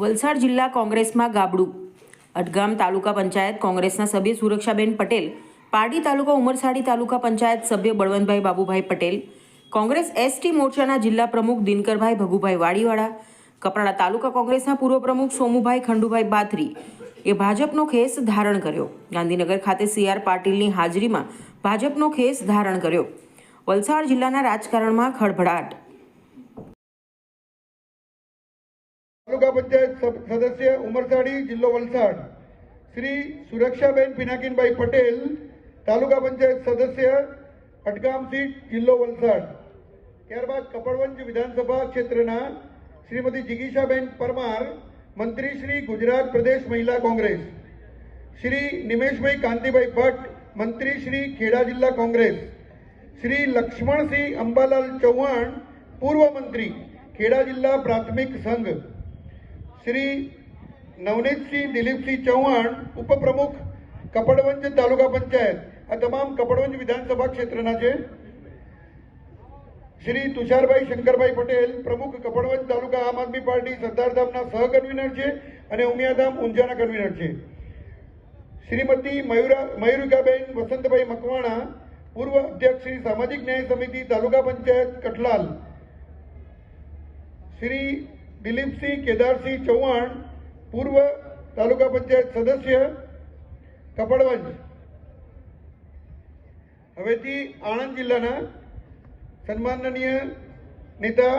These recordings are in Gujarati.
વલસાડ જિલ્લા કોંગ્રેસમાં ગાબડું. અટગામ તાલુકા પંચાયત કોંગ્રેસના સભ્ય સુરક્ષાબેન પટેલ, પારડી તાલુકા ઉમરસાડી તાલુકા પંચાયત સભ્ય બળવંતભાઈ બાબુભાઈ પટેલ, કોંગ્રેસ એસટી મોરચાના જિલ્લા પ્રમુખ દિનકરભાઈ ભગુભાઈ વાડીવાળા, કપરાડા તાલુકા કોંગ્રેસના પૂર્વ પ્રમુખ સોમુભાઈ ખંડુભાઈ બાથરી એ ભાજપનો ખેસ ધારણ કર્યો. ગાંધીનગર ખાતે સીઆર પાટીલની હાજરીમાં ભાજપનો ખેસ ધારણ કર્યો. વલસાડ જિલ્લાના રાજકારણમાં ખળભળાટ તાલુકા પંચાયત સબ- સદસ્ય ઉમરસાડી જિલ્લો વલસાડ શ્રી સુરક્ષાબેન પિનાકીનભાઈ પટેલ તાલુકા પંચાયત સદસ્ય અટગામ સીટ જિલ્લો વલસાડ ત્યારબાદ કપડવંજ વિધાનસભા ક્ષેત્રના શ્રીમતી જિગીશાબેન પરમાર મંત્રી શ્રી ગુજરાત પ્રદેશ મહિલા કોંગ્રેસ શ્રી નિમેશભાઈ કાંતિભાઈ ભટ્ટ મંત્રી શ્રી ખેડા જિલ્લા કોંગ્રેસ શ્રી લક્ષ્મણસિંહ અંબાલાલ ચૌહાણ પૂર્વ મંત્રી ખેડા જિલ્લા પ્રાથમિક સંઘ શ્રી નવનીતસિંહ દિલીપસિંહ ચૌહાણ, ઉપપ્રમુખ, કપડવંજ તાલુકા પંચાયત. આ તમામ કપડવંજ વિધાનસભા ક્ષેત્રના છે. શ્રી તુષારભાઈ શંકરભાઈ પટેલ, પ્રમુખ કપડવંજ તાલુકા આમ આદમી પાર્ટી સરદારધામના સહ કન્વીનર છે અને ઉમિયાધામ ઊંઝાના કન્વીનર છે. શ્રીમતી મયુરા, મયુરિકાબેન વસંતભાઈ મકવાણા, પૂર્વ અધ્યક્ષ શ્રી સામાજિક ન્યાય સમિતિ તાલુકા પંચાયત કઠલાલ. શ્રી દિલીપસિંહ કેદારસિંહ ચૌહાણ, પૂર્વ તાલુકા પંચાયત સદસ્ય કપડવંજ હવેથી આણંદ જિલ્લાના સન્માનનીય નેતા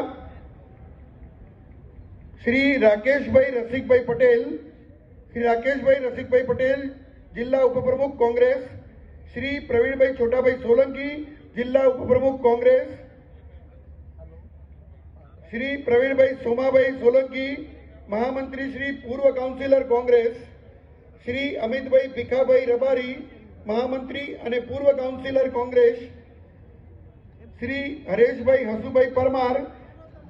શ્રી રાકેશભાઈ રસિકભાઈ પટેલ, શ્રી રાકેશભાઈ રસિકભાઈ પટેલ, જિલ્લા ઉપપ્રમુખ કોંગ્રેસ, શ્રી પ્રવીણભાઈ છોટાભાઈ સોલંકી, જિલ્લા ઉપપ્રમુખ કોંગ્રેસ શ્રી પ્રવીણભાઈ સોમાભાઈ સોલંકી, મહામંત્રી શ્રી પૂર્વ કાઉન્સિલર કોંગ્રેસ, શ્રી અમિતભાઈ ભીખાભાઈ રબારી, મહામંત્રી અને પૂર્વ કાઉન્સિલર કોંગ્રેસ, શ્રી હરેશભાઈ હસુભાઈ પરમાર,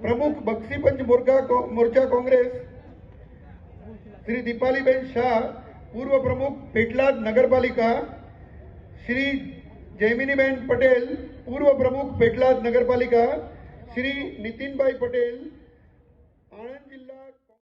પ્રમુખ બક્ષીપંચ મોરચા મોરચા કોંગ્રેસ, શ્રી દીપાલીબેન શાહ, પૂર્વ પ્રમુખ પેટલાદ નગરપાલિકા, શ્રી જૈમિનીબેન પટેલ, પૂર્વ પ્રમુખ પેટલાદ નગરપાલિકા શ્રી નીતિનભાઈ પટેલ આણંદ જિલ્લા